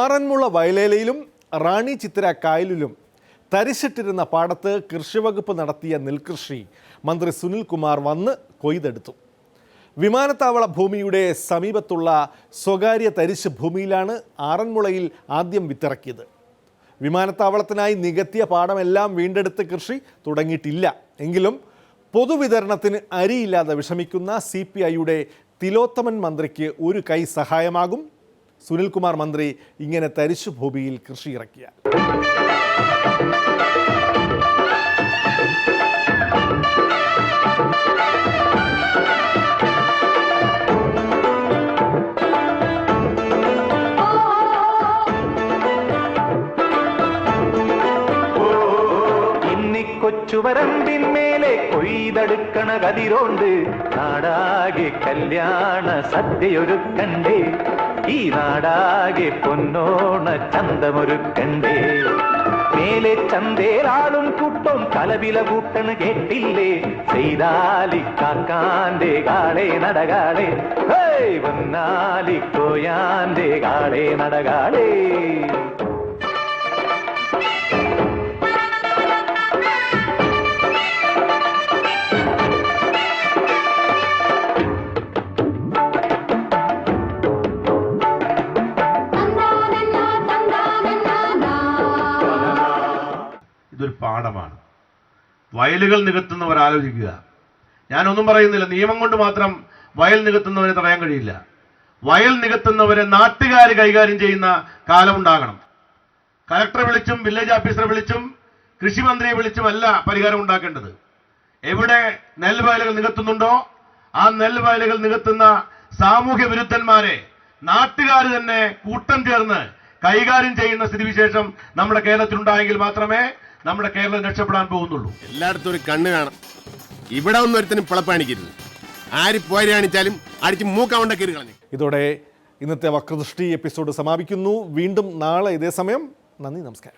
ആറന്മുള വയലേലയിലും റാണി ചിത്തിര കായലിലും തരിശിട്ടിരുന്ന പാടത്ത് കൃഷിവകുപ്പ് നടത്തിയ നെൽകൃഷി മന്ത്രി സുനിൽകുമാർ വന്ന് കൊയ്തെടുത്തു. വിമാനത്താവള ഭൂമിയുടെ സമീപത്തുള്ള സ്വകാര്യ തരിശ് ഭൂമിയിലാണ് ആറന്മുളയിൽ ആദ്യം വിത്തിറക്കിയത്. വിമാനത്താവളത്തിനായി നികത്തിയ പാടമെല്ലാം വീണ്ടെടുത്ത് കൃഷി തുടങ്ങിയിട്ടില്ല. എങ്കിലും പൊതുവിതരണത്തിന് അരിയില്ലാതെ വിഷമിക്കുന്ന സി പി ഐയുടെ തിലോത്തമൻ മന്ത്രിക്ക് ഒരു കൈ സഹായമാകും. സുനിൽകുമാർ മന്ത്രി ഇങ്ങനെ തരിശു ഭൂമിയിൽ കൃഷി ഇറക്കിയാൽ ഇന്നിക്കൊച്ചുവരമ്പിന്മേലെ കൊയ്തെടുക്കണ കതിരോണ്ട് നാടാകെ കല്യാണ സദ്യയൊരുക്കണ്ടേ. ഈ നാടാകെ പൊന്നോണ ചന്തമൊരുക്കണ്ടേ. മേലെ ചന്തേലാളും കൂട്ടം കലവില കൂട്ടണ് കേട്ടില്ലേ. ചെയ്താലി കാക്കാന്റെ കാളെ നടകാളെ. വന്നാലി കോയാന്റെ കാളെ നടകാളേ. ഇതൊരു പാഠമാണ്. വയലുകൾ നികത്തുന്നവർ ആലോചിക്കുക. ഞാനൊന്നും പറയുന്നില്ല. നിയമം കൊണ്ട് മാത്രം വയൽ നികത്തുന്നവരെ തടയാൻ കഴിയില്ല. വയൽ നികത്തുന്നവരെ നാട്ടുകാർ കൈകാര്യം ചെയ്യുന്ന കാലമുണ്ടാകണം കലക്ടറെ വിളിച്ചും വില്ലേജ് ഓഫീസറെ വിളിച്ചും കൃഷി കൃഷിമന്ത്രിയെ വിളിച്ചുമല്ല പരിഹാരം ഉണ്ടാക്കേണ്ടത്. എവിടെ നെൽവയലുകൾ നികത്തുന്നുണ്ടോ ആ നെൽവയലുകൾ നികത്തുന്ന സാമൂഹ്യ വിരുദ്ധന്മാരെ നാട്ടുകാർ തന്നെ കൂട്ടം ചേർന്ന് കൈകാര്യം ചെയ്യുന്ന സ്ഥിതിവിശേഷം നമ്മുടെ കേരളത്തിലുണ്ടായെങ്കിൽ മാത്രമേ നമ്മുടെ കേരളം രക്ഷപ്പെടാൻ പോകുന്നുള്ളൂ. എല്ലായിടത്തും ഒരു കണ്ണ് കാണാം. ഇവിടെ ഒന്നും ഒരുത്തനും പിളപ്പാണിക്കരുത്. ആര് പോയി കാണിച്ചാലും അടിച്ച് മൂക്കവണ്ട കയറി കളഞ്ഞു. ഇതോടെ ഇന്നത്തെ വക്രദൃഷ്ടി എപ്പിസോഡ് സമാപിക്കുന്നു. വീണ്ടും നാളെ ഇതേ സമയം. നന്ദി നമസ്കാരം.